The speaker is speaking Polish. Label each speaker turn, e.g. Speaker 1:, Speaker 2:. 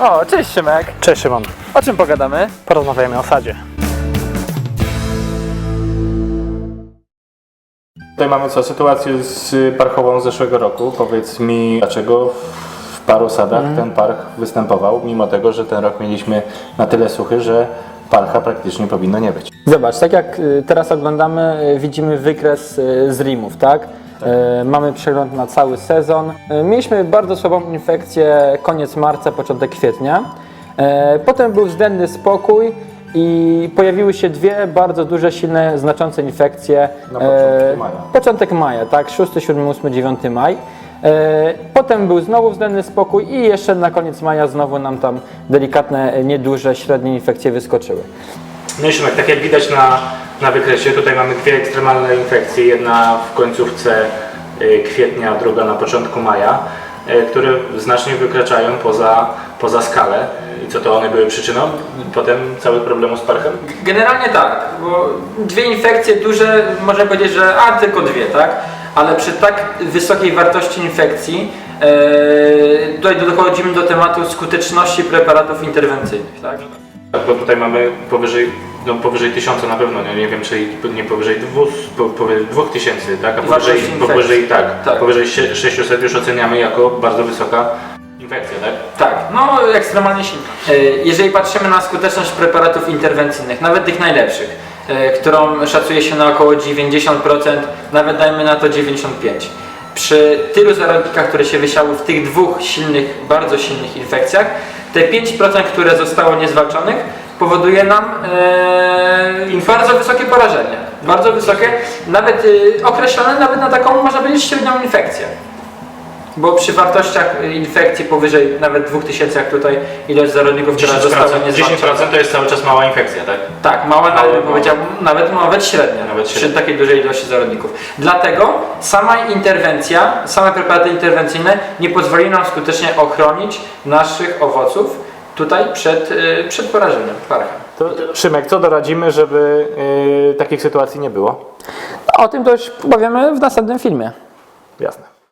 Speaker 1: O, cześć Szymek.
Speaker 2: Cześć Szymon,
Speaker 1: O czym pogadamy?
Speaker 2: porozmawiamy o sadzie.
Speaker 3: Tutaj mamy co, sytuację z parchową z zeszłego roku. Powiedz mi, dlaczego w paru sadach ten parch występował, mimo tego, że ten rok mieliśmy na tyle suchy, że parcha praktycznie powinno nie być.
Speaker 1: Zobacz, tak jak y, teraz oglądamy, y, widzimy wykres y, z rimów, tak? Y, Mamy przegląd na cały sezon. Y, Mieliśmy bardzo słabą infekcję koniec marca, początek kwietnia. Y, Potem był względny spokój i pojawiły się dwie bardzo duże, silne, znaczące infekcje.
Speaker 3: Na początku maja.
Speaker 1: Początek maja, tak? 6, 7, 8, 9 maj. E, Potem był znowu względny spokój i jeszcze na koniec maja znowu nam tam delikatne, e, nieduże, średnie infekcje wyskoczyły.
Speaker 3: No i Szymek, tak jak widać na, na wykresie, tutaj mamy dwie ekstremalne infekcje. Jedna w końcówce y, kwietnia, druga na początku maja, y, które znacznie wykraczają poza, poza skalę. I co to one były przyczyną potem całych problemów z parchem?
Speaker 1: Generalnie tak, bo dwie infekcje duże, można powiedzieć, że a tylko dwie, tak? Ale przy tak wysokiej wartości infekcji e, tutaj dochodzimy do tematu skuteczności preparatów interwencyjnych, tak?
Speaker 3: Tak, bo tutaj mamy powyżej, no powyżej tysiąca na pewno, nie, nie wiem czy nie powyżej dwóch, po, powyżej dwóch tysięcy, tak? A powyżej, powyżej, tak,
Speaker 1: Tak.
Speaker 3: powyżej sie- 600 już oceniamy jako bardzo wysoka infekcja, tak?
Speaker 1: Tak, no ekstremalnie silna. E, Jeżeli patrzymy na skuteczność preparatów interwencyjnych, nawet tych najlepszych, e, którą szacuje się na około 90%, nawet dajmy na to 95%. Przy tylu zarodnikach, które się wysiały w tych dwóch silnych, bardzo silnych infekcjach, te 5%, które zostało niezwalczonych, powoduje nam e, bardzo wysokie porażenie. Bardzo wysokie, nawet e, określone nawet na taką, można powiedzieć, średnią infekcję. Bo przy wartościach y, infekcji powyżej nawet 2000, jak tutaj ilość zarodników, która
Speaker 3: 10%,
Speaker 1: została
Speaker 3: 10%
Speaker 1: niezwalczona.
Speaker 3: to jest cały czas mała infekcja, tak?
Speaker 1: Tak, mała,
Speaker 3: Małe,
Speaker 1: nawet powiedziałbym, nawet, nawet średnia,
Speaker 3: Nawet
Speaker 1: przy
Speaker 3: średnia.
Speaker 1: takiej dużej ilości zarodników. Dlatego sama interwencja, same preparaty interwencyjne nie pozwoli nam skutecznie ochronić naszych owoców tutaj przed, y, przed porażeniem parchem.
Speaker 3: To, Szymek, co doradzimy, żeby y, takich sytuacji nie było?
Speaker 1: O tym to już powiemy w następnym filmie.
Speaker 3: Jasne.